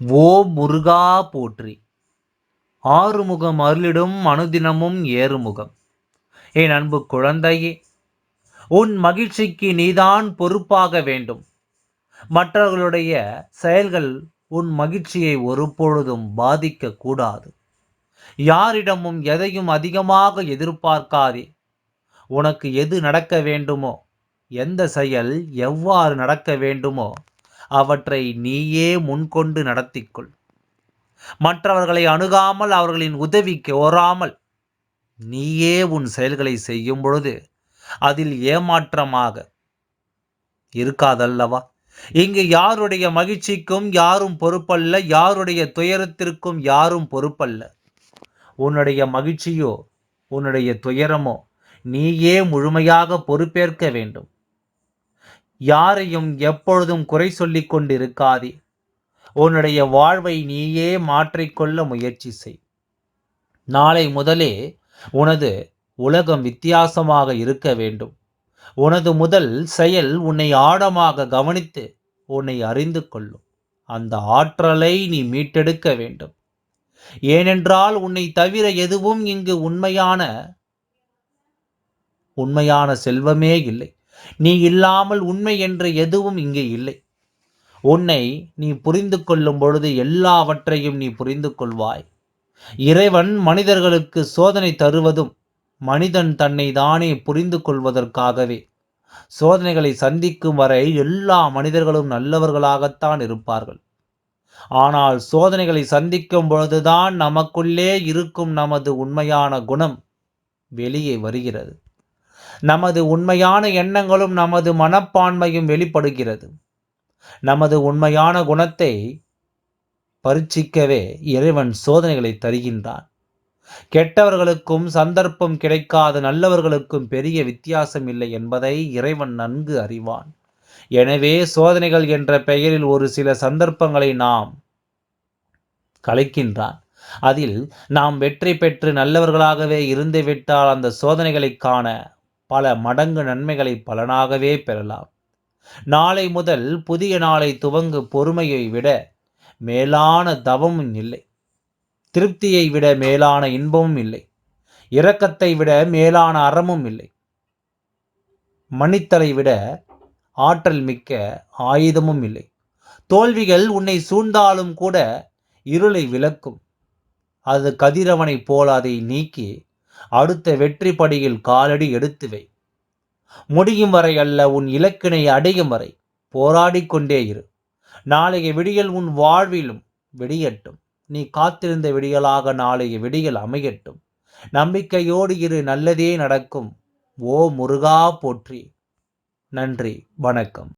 ஓ முருகா போற்றி. ஆறுமுகம் அருளிடும் அனுதினமும் ஏறுமுகம். என் அன்பு குழந்தையே உன் மகிழ்ச்சிக்கு நீதான் பொறுப்பாக வேண்டும். மற்றவர்களுடைய செயல்கள் உன் மகிழ்ச்சியை ஒருபொழுதும் பாதிக்க கூடாது. யாரிடமும் எதையும் அதிகமாக எதிர்பார்க்காதே. உனக்கு எது நடக்க வேண்டுமோ எந்த செயல் எவ்வாறு நடக்க வேண்டுமோ அவற்றை நீயே முன்கொண்டு நடத்திக்கொள். மற்றவர்களை அணுகாமல் அவர்களின் உதவிக்கு ஓராமல் நீயே உன் செயல்களை செய்யும் பொழுது அதில் ஏமாற்றமாக இருக்காதல்லவா? இங்கு யாருடைய மகிழ்ச்சிக்கும் யாரும் பொறுப்பல்ல யாருடைய துயரத்திற்கும் யாரும் பொறுப்பல்ல. உன்னுடைய மகிழ்ச்சியோ உன்னுடைய துயரமோ நீயே முழுமையாக பொறுப்பேற்க வேண்டும். யாரையும் எப்பொழுதும் குறை சொல்லி கொண்டிருக்காதே. உன்னுடைய வாழ்வை நீயே மாற்றிக்கொள்ள முயற்சி செய். நாளை முதலே உனது உலகம் வித்தியாசமாக இருக்க வேண்டும். உனது முதல் செயல் உன்னை ஆழமாக கவனித்து உன்னை அறிந்து கொள்ளும். அந்த ஆற்றலை நீ மீட்டெடுக்க வேண்டும். ஏனென்றால் உன்னை தவிர எதுவும் இங்கு உண்மையான உண்மையான செல்வமே இல்லை. நீ இல்லாமல் உண்மை என்று எதுவும் இங்கே இல்லை. உன்னை நீ புரிந்து கொள்ளும் பொழுது எல்லாவற்றையும் நீ புரிந்து கொள்வாய். இறைவன் மனிதர்களுக்கு சோதனை தருவதும் மனிதன் தன்னை தானே புரிந்து கொள்வதற்காகவே. சோதனைகளை சந்திக்கும் வரை எல்லா மனிதர்களும் நல்லவர்களாகத்தான் இருப்பார்கள். ஆனால் சோதனைகளை சந்திக்கும் பொழுதுதான் நமக்குள்ளே இருக்கும் நமது உண்மையான குணம் வெளியே வருகிறது. நமது உண்மையான எண்ணங்களும் நமது மனப்பான்மையும் வெளிப்படுகிறது. நமது உண்மையான குணத்தை பரீட்சிக்கவே இறைவன் சோதனைகளை தருகின்றான். கெட்டவர்களுக்கும் சந்தர்ப்பம் கிடைக்காத நல்லவர்களுக்கும் பெரிய வித்தியாசம் இல்லை என்பதை இறைவன் நன்கு அறிவான். எனவே சோதனைகள் என்ற பெயரில் ஒரு சில சந்தர்ப்பங்களை நாம் கலைக்கின்றான். அதில் நாம் வெற்றி பெற்று நல்லவர்களாகவே இருந்துவிட்டால் அந்த சோதனைகளை காண பல மடங்கு நன்மைகளை பலனாகவே பெறலாம். நாளை முதல் புதிய நாளை துவங்கு பொறுமையை விட மேலான தவமும் இல்லை. திருப்தியை விட மேலான இன்பமும் இல்லை. இரக்கத்தை விட மேலான அறமும் இல்லை. மன்னித்தலை விட ஆற்றல் மிக்க ஆயுதமும் இல்லை. தோல்விகள் உன்னை சூழ்ந்தாலும் கூட இருளை விளக்கும். அது கதிரவனைப் போல் அதை நீக்கி அடுத்த வெற்றி படியில் காலடி எடுத்து வை. முடியும் வரை அல்ல உன் இலக்கினை அடையும் வரை போராடி கொண்டே இரு. நாளைய விடியல் உன் வாழ்விலும் விடியட்டும். நீ காத்திருந்த விடியலாக நாளைய விடியல் அமையட்டும். நம்பிக்கையோடு இரு நல்லதே நடக்கும். ஓ முருகா போற்றி. நன்றி வணக்கம்.